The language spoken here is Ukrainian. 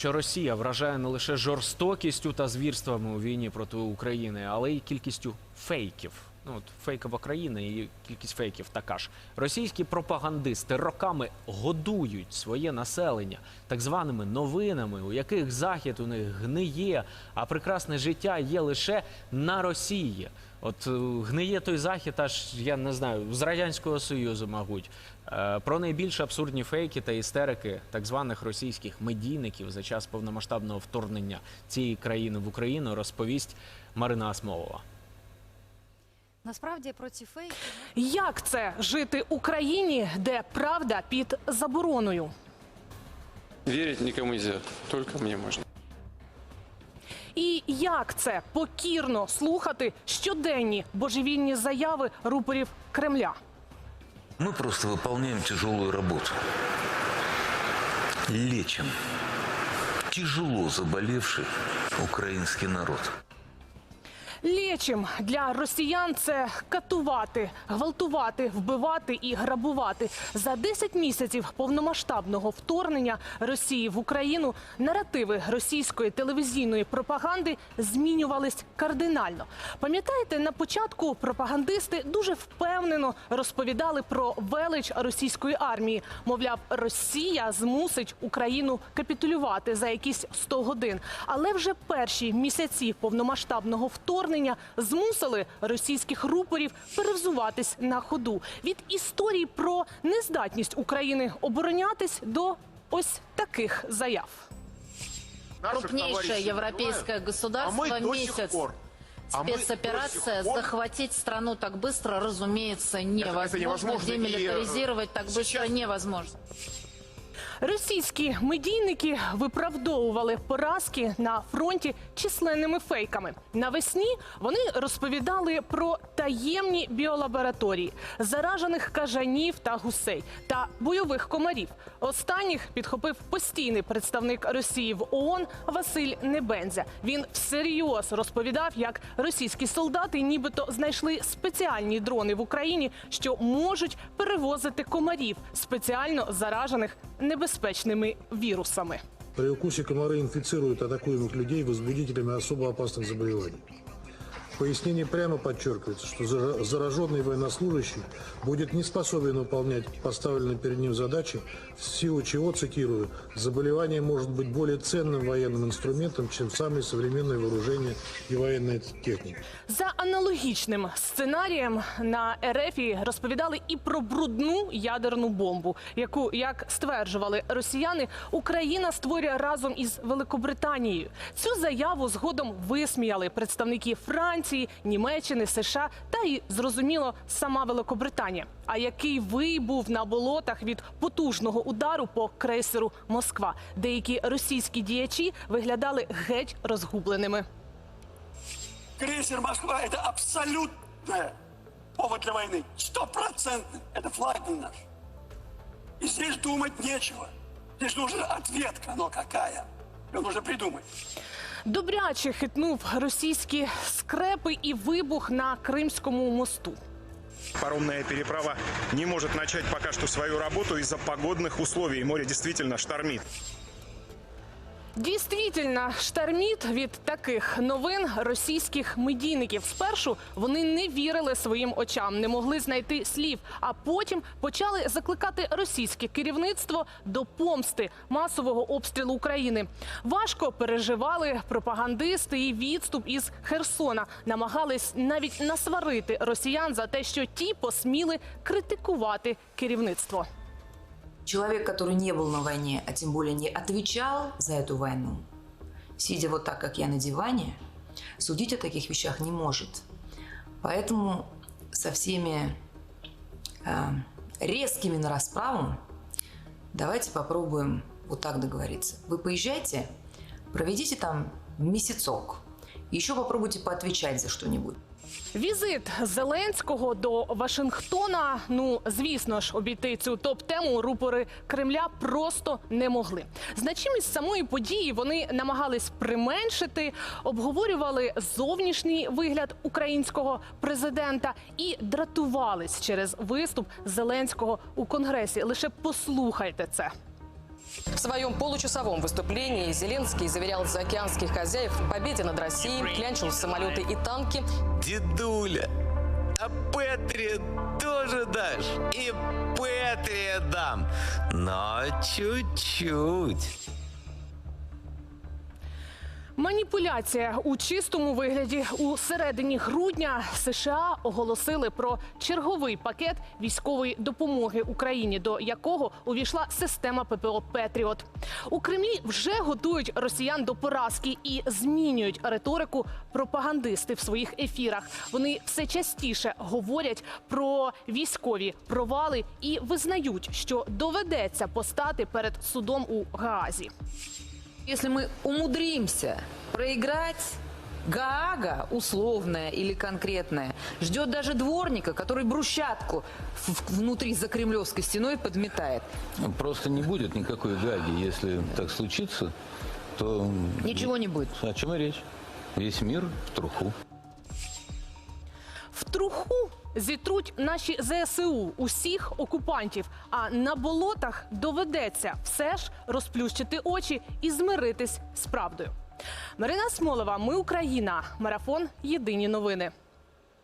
Що Росія вражає не лише жорстокістю та звірствами у війні проти України, але й кількістю фейків. Ну от фейкова країна і кількість фейків така ж. Російські пропагандисти роками годують своє населення так званими новинами, у яких захід у них гниє, а прекрасне життя є лише на Росії. От е, гниє той захід, аж я не знаю, з радянського союзу, мабуть. Е, Про найбільш абсурдні фейки та істерики так званих російських медійників за час повномасштабного вторгнення цієї країни в Україну розповість Марина Асмолова. Насправді про ці фейки Як це жити Україні, де правда під забороною? Верить никому нельзя, только мне можно. І як це покірно слухати щоденні божевільні заяви рупорів Кремля? Мы просто выполняем тяжелую работу. Лечим тяжело заболевший украинский народ. Лєчим для росіян це катувати, гвалтувати, вбивати і грабувати. За 10 місяців повномасштабного вторгнення Росії в Україну наративи російської телевізійної пропаганди змінювались кардинально. Пам'ятаєте, на початку пропагандисти дуже впевнено розповідали про велич російської армії. Мовляв, Росія змусить Україну капітулювати за якісь 100 годин. Але вже перші місяці повномасштабного вторгнення змусили російських рупорів перевзуватись на ходу від історії про нездатність України оборонятись до ось таких заяв. наших крупнейшее товарищей европейское убивают, государство а мы до сих месяц. пор. а мы до Спецоперация сих пор- захватить страну так быстро, разумеется, невозможно. невозможно, и, э, Демилитаризировать так быстро сейчас- невозможно. Російські медійники виправдовували поразки на фронті численними фейками. Навесні вони розповідали про таємні біолабораторії, заражених кажанів та гусей та бойових комарів. Останніх підхопив постійний представник Росії в ООН Василь Небензя. Він всерйоз розповідав, як російські солдати нібито знайшли спеціальні дрони в Україні, що можуть перевозити комарів, спеціально заражених небезпечними вірусами. При укусе комары инфицируют атакуемых людей возбудителями особо опасных заболеваний. В пояснении прямо подчеркивается, что зара- зараженный военнослужащий будет не способен выполнять поставленные перед ним задачи, в силу чего, цитирую, заболевание может быть более ценным военным инструментом, чем самые современные вооружения и военная техника. За аналогічним сценарієм на РФі розповідали і про брудну ядерну бомбу, яку, як стверджували росіяни, Україна створює разом із Великобританією. Цю заяву згодом висміяли представники Франції, Німеччини, США та й зрозуміло сама Великобританія. А який вий був на болотах від потужного удару по крейсеру Москва? Деякі російські діячі виглядали геть розгубленими. Крейсер Москва – это абсолютно повод для войны. Стопроцентный. Это флагман наш. И здесь думать нечего. Здесь нужна ответка, но какая? Ее нужно придумать. Добряче хитнув російські скрепи і вибух на Кримському мосту. Паромная переправа не может начать пока что свою работу из-за погодных условий. Море действительно штормит. Дійсно, шторміт від таких новин російських медійників. Спершу вони не вірили своїм очам, не могли знайти слів, а потім почали закликати російське керівництво до помсти масового обстрілу України. Важко переживали пропагандисти і відступ із Херсона. Намагались навіть насварити росіян за те, що ті посміли критикувати керівництво. Человек, который не был на войне, а тем более не отвечал за эту войну, сидя вот так, как я на диване, судить о таких вещах не может. Поэтому со всеми э, резкими на расправу давайте попробуем вот так договориться. Вы поезжайте, проведите там месяцок, еще попробуйте поотвечать за что-нибудь. Візит Зеленського до Вашингтона. Ну звісно ж, обійти цю топ-тему рупори Кремля просто не могли. Значимість самої події вони намагались применшити, обговорювали зовнішній вигляд українського президента і дратувались через виступ Зеленського у конгресі. Лише послухайте це. В своем получасовом выступлении Зеленский заверял заокеанских хозяев победе над Россией, клянчил самолеты и танки. Дедуля, а Петри тоже дашь? И Петри дам, но чуть-чуть. Маніпуляція у чистому вигляді у середині грудня США оголосили про черговий пакет військової допомоги Україні, до якого увійшла система ППО Петріот. У Кремлі вже готують росіян до поразки і змінюють риторику пропагандисти в своїх ефірах. Вони все частіше говорять про військові провали і визнають, що доведеться постати перед судом у Гаазі. Если мы умудримся проиграть, Гаага, условная или конкретная, ждет даже дворника, который брусчатку внутри за кремлевской стеной подметает. Просто не будет никакой Гаги. Если так случится, то... Ничего не будет. О чем и речь? Весь мир в труху. В труху зітруть наші ЗСУ усіх окупантів. А на болотах доведеться все ж розплющити очі і змиритись з правдою. Марина Смолова, ми Україна. Марафон. Єдині новини.